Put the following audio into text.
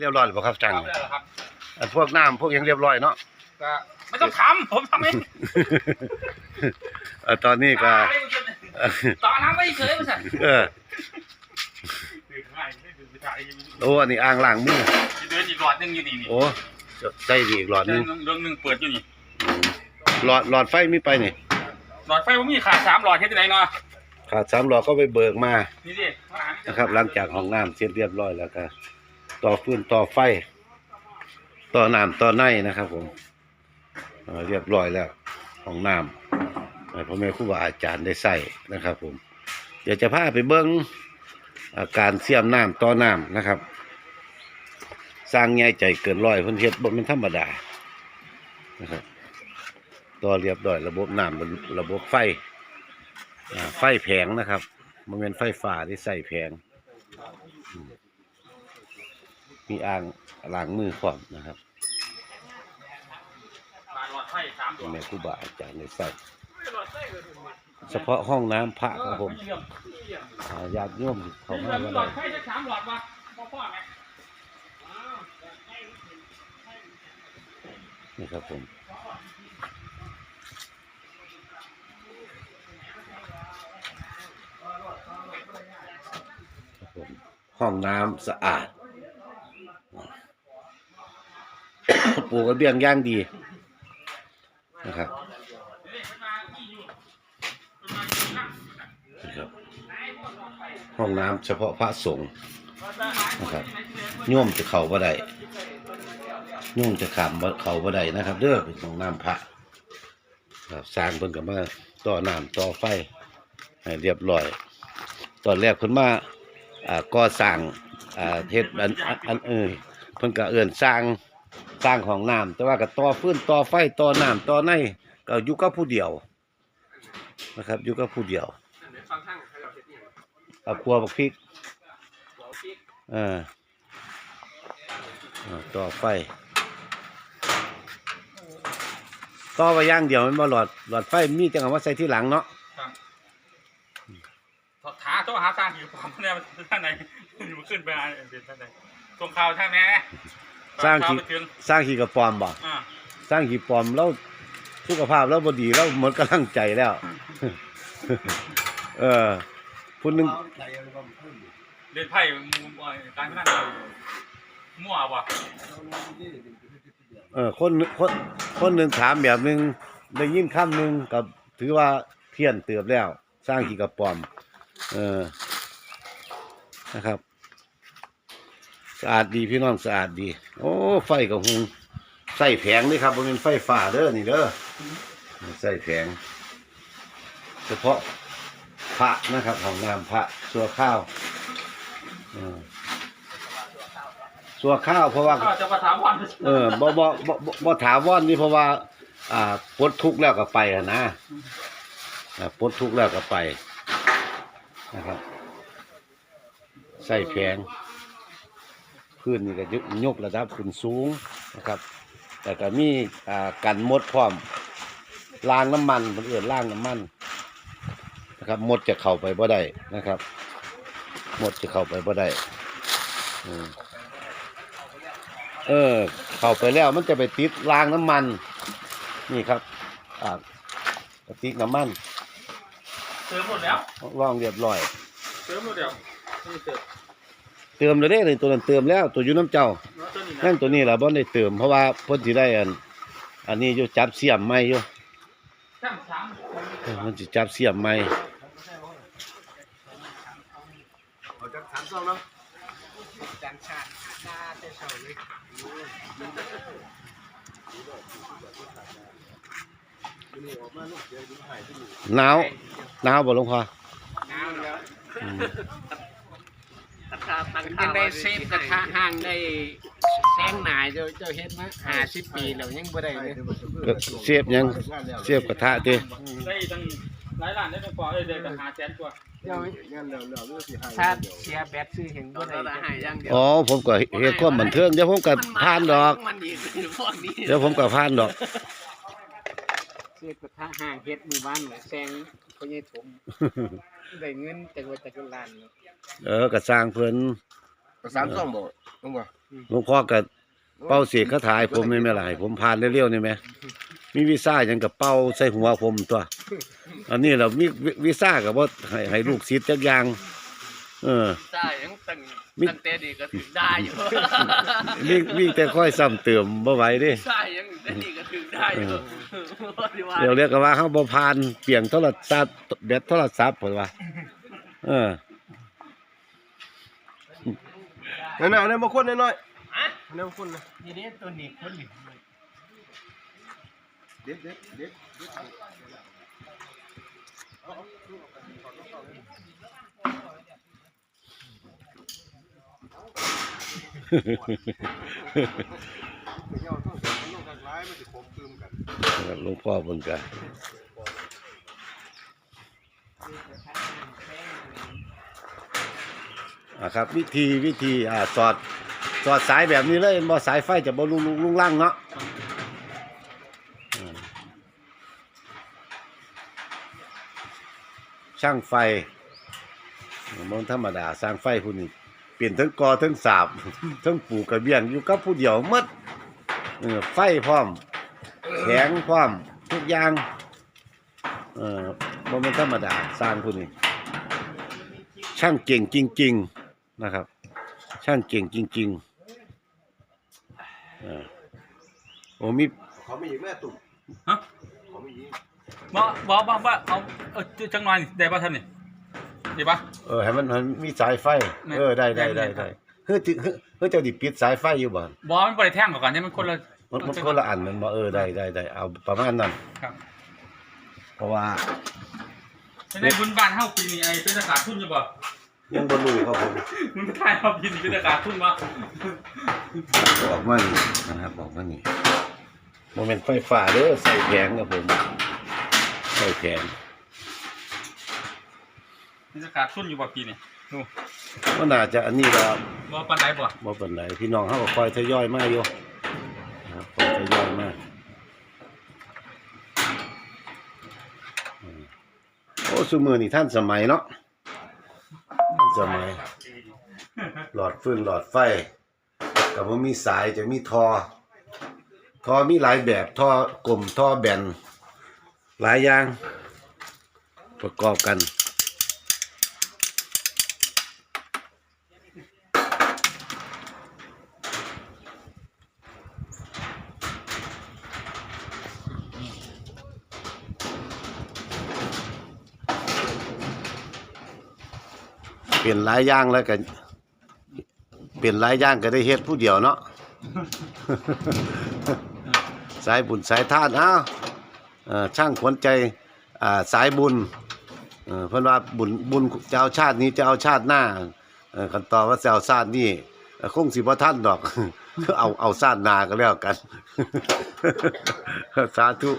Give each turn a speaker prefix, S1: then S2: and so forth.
S1: เรียบร้อยหรือเปล่าครับจัง
S2: ครับได้แล้วครับ
S1: อันพวกน้ำพวกหยังเรียบร้อยเนาะ
S2: ก็ไม่ต้องทำผมทำเอง
S1: เอ่อตอนนี้ก็เอ่อ
S2: ต่อน้ำไม่เฉยไม่ใช่
S1: เออ
S2: ดื่มง่ายไม่ดื่มไม่ได้
S1: โอ้อันนี้อ่างล้างมือ
S2: เดินอีกหลอดหนึงอยู่นี่นี่
S1: โอ้ใส่ดีอีกหลอดห
S2: เดิ
S1: นึ
S2: น
S1: ง
S2: เรื่องหนึงเปิดอยู่นี่
S1: หลอดหลอดไฟมีไปนี่
S2: หลอดไฟผมมีขาดสามหลอดเฮ็ดจังไดเนาะ
S1: ขาดสามหลอดก็ไปเบิกมา
S2: นี่ดิมาหา
S1: นะครับ หลังจากห้องน้ำเสร็จเรียบร้อยแล้วก็ ต่อฟืนต่อไฟ ต่อน้ำต่อในนะครับ ผมเรียบร้อยแล้วห้องน้ำให้พ่อแม่ครูบาอาจารย์ได้ใส่นะครับ ผมเดี๋ยวจะพาไปเบิ้งอาการเสียมน้ำต่อน้ำนะครับ สร้างใหญ่ใจเกินร้อยเพิ่นเฮ็ดบ่แม่นธรรมดานะครับต่อเรียบร้อย ระบบน้ำระบบไฟไฟแผงนะครับบ่แม่นไฟฟ้าที่ใส่แผง มีอ่างล้างมือพร้อมนะครับแม่ครูบาอาจารย์ได้ใส่เฉพาะห้องน้ำพระครับผมอ่าญาติโยมเขา
S2: เขา
S1: มา
S2: มา
S1: ว่า
S2: หล
S1: ได้
S2: อดไฟจะสามหลอดวะพ่อพ่อไหม
S1: นี่ครับผมครับผมห้องน้ำสะอาด ปูกระเบียงย่างดีนะครับนะครับ ห้องน้ำเฉพาะพระสงฆ์นะครับโยมจะเข้าบ่ได้โยมจะขามบ่เข้าบ่ได้นะครับ เด้อเป็นห้องน้ำพระครับสร้างเพิ่นก็มาต่อน้ำต่อไฟให้เรียบร้อย ตอนแรกเพิ่นมาอ่าก่อสร้างอ่าเฮ็ดอันอันอันเออเพิ่นก็เอื้อนสร้าง สร้างของน้ำแต่ว่าก็ต่อฟื้นต่อไฟต่อน้ำต่อในก็อยู่กับผู้เดียว นะครับอยู่กับผู้เดียวเอาครัวบักพริกเออต่อไฟต่อไปย่างเดียวมันบ่หลอดหลอดไฟมีจังเอามาใส่ที่หลังเนาะ
S2: ถาโต๊ะหาสร้างอยู่ความเนี่ยท่านไหนอยู่ขึ้นไปอ่านเด่นท่านไหนตรงข่าวท่านแม่
S1: สร้าง
S2: ข่าว
S1: ขี้
S2: ไปถึง
S1: สร้างขี้กระปอมบ่
S2: อ่า
S1: สร้างขี้ปลอมแล้วสุขภาพแล้วบดีแล้วหมดกำลังใจแล้ว เออผู้หนึง
S2: เล่นไพ่มูอ่อยการพนันมั่วว่ะ
S1: เออคนคนคนหนึ่งถามแบบหนึ่งได้ยินคำหนึ่งกับถือว่าเพี้ยนเติบแล้ว สร้างขี้กระปอม เออนะครับสะอาดดีพี่น้องสะอาดดี โอ้ ไฟกับหุงใส่แผงนี่ครับมันเป็นไฟฟ้าเด้อนี่เด้อใส่แผง เฉพาะพระนะครับของน้ำพระสัวข้าวเออสัวข้าวเพราะว่า
S2: ก็จะมาถามวัน
S1: เออบ่บ่บ่บ่บ่ถาวรนี่เพราะว่า อ่าปลดทุกข์แล้วก็ไปอะนะอ่าปลดทุกข์แล้วก็ไปนะครับ ใส่แผง พื้นนี่ก็ยกยกระดับขึ้นสูงนะครับ แต่ก็มีอ่ากันมดพร้อมล้างน้ำมันเพิ่นเอื้อนล้างน้ำมันนะครับมดจะเข้าไปบ่ได้นะครับ มดจะเข้าไปบ่ได้อืมเออ เข้าไปแล้วมันจะไปติดรางน้ำมัน นี่ครับอ่ากระติกน้ำมัน
S2: เติมหมดแล้ว
S1: รองเรียบร้อย
S2: เติมหมดแล้วนี่เติม
S1: เติมเลยเด้นี่ตัวนั้นเติมแล้ว ตัวอยู่น้ำเจ้า
S2: เนาะตัวนี้
S1: นั่
S2: นะ
S1: นตัวนี้ล่ะบ่ได้เติมเพราะว่าเพิ่นสิได้อัน อันนี้อยู่จับเสียมใหม่อยู่
S2: สามสาม
S1: เออมันสิจับเสียมใหม่
S3: จันชาติหน้าเตเฉาเลย
S1: หนาวหนาวบ่หลวงพ่อ
S3: น้ำแล้ว
S1: อืม
S3: มันยังได้เซฟกระทะห่างได้แซงหนายเจ้าเจ้าเฮ็ดมาห้าสิบปีแล้วยังบ่ได้เลย
S1: ก็เสียบหยังเสียบกระทะติ
S2: ได้ตั้งหลายล้านได้ตั้งกว่าเลยเดือนละห้าแสนกว่า
S3: เจ้าชาติเสียแบตซื้อเห็นบ่ได้หายยังเดียว
S1: อ๋อผมก็เฮ็ดความบันเทิงเดี๋ยวผมก็ผ่านดอก
S3: มันดีคือพวกนี้
S1: เดี๋ยวผมก็ผ่านดอก
S3: เซฟกระทะห่างเฮ็ดหมู่บ้านไว้แซง พ่อใหญ่ถมได้เงินจากว่าจากล้าน
S1: เออก็สร้างเพิ่น
S4: สามสองบ่ต้องบ่
S1: หลวงพ่อก็เป่าเสียคาถาให้ผมนี่แม่ล่ะให้ผมผ่านเร็วๆนี่แหมมีวีซ่าหยังก็เป่าใส่หัวผมตัว อันนี้เรามีวีซ่าก็บ่ให้ให้ลูกศิษย์จักอย่าง เออ
S3: ได้ยังตั้ง
S1: มิ
S3: ตั้งแต่ดีก็ถึงได้อยู่
S1: มีมีแต่ค่อยซ้ำเติมบ่ไหวเด้
S3: ได้ยังแต่ดีก็ถึงได้อยู่ดีว่า
S1: เดี๋ยวเรียกกันว่าเฮาบ่ผ่านเปลี่ยนโทรศัพท์แบตโทรศัพท์เพิ่นว่าเออ
S4: นั่นน่ะอันนั้นบ่คนน้อยๆอันนั้นบ่คนนะ
S3: ทีนี้ตัวนี้คนนี้
S4: เด็ดเด็ดเด็ด
S1: หลวงพ่อเพิ่นก็อ่าครับวิธีวิธีอ่าสอดสอดสายแบบนี้เลยบ่สายไฟจะบ่ลุงลุงลุงล่างเนาะช่างไฟมันธรรมดาสร้างไฟผู้นี้ เปลี่ยนทั้งกอทั้งสาบ ทั้งปลูกกระเบียงอยู่กับผู้เดียวหมดเออไฟพร้อมแข็งพร้อมทุกอย่าง เอ่อบ่แม่นธรรมดาสร้างผู้นี้ช่างเก่งจริง ๆนะครับ ช่างเก่งจริงๆเออโอ้มี
S4: เขามีอีกแม่ตุ่ม
S2: ฮะ
S4: เขามีอีก
S2: บ่บ่บ่บ่เอาเออจังหน่อยได้ป่ะท่านนี่ได้ป่ะ
S1: เออให้มันมันมีสายไฟ
S2: แม่
S1: เออได้ได้
S2: แม่
S1: ได้
S2: นๆ
S1: ได้เฮ้ยติเฮ้ยเฮ้ยเจ้าดิปิดสายไฟอยู่บ่
S2: บ่มันบ่ได้แท่งก่อนเนี่ยมันคนละ
S1: มันมันคนละอันแมันบ่เออได้ได้ได้เอาประมาณนั้น
S2: ครับ
S1: เพราะว่า
S2: ในบุญบ้านเฮาปีนี้ไอ้เป็นอากาศทุ่นอยู่บ่
S1: ยังบ่รู้ครับผม
S2: มันถ่ายเฮาปีนี้เป็นอากาศทุ่นบ่
S1: บอกมานี่นะครับบอกมานี่โมเมนต์ไฟฟ้าเด้อใส่แผงครับผม ใส่แผง
S2: เป็ นอากาศทุ่นอยู่บ่ปีนี้นู่
S1: ก็น่าจะอันนี้ละ
S2: บ่ปานใดบ่
S1: บ่เป็นไรพี่น้องเขาก็คอยทยอยมาอยู่นะครับคอยทยอยมาอืมโอ้สุมือนี่ท่านสมัยเนาะท่านสมัย หลอดฟืนหลอดไฟแต่ว่ามีสายจะมีทอ ทอมีหลายแบบท่อกลมท่อแบนหลายอย่างประกอบกัน เปลี่ยนหลายอย่างแล้วกันเปลี่ยนหลายอย่างก็ได้เฮ็ดผู้เดียวเนาะ สายบุญสายทานอ้าวเอ่อช่างขวัญใจสายบุญเอ่อเพิ่นว่าบุญบุญจะเอาชาตินี้จะเอาชาติหน้าเอ่อกันต่อว่าจะเอาชาตินี่คงสิบ่ทันดอก เอาเอาชาตินาก็แล้วกัน สาธุ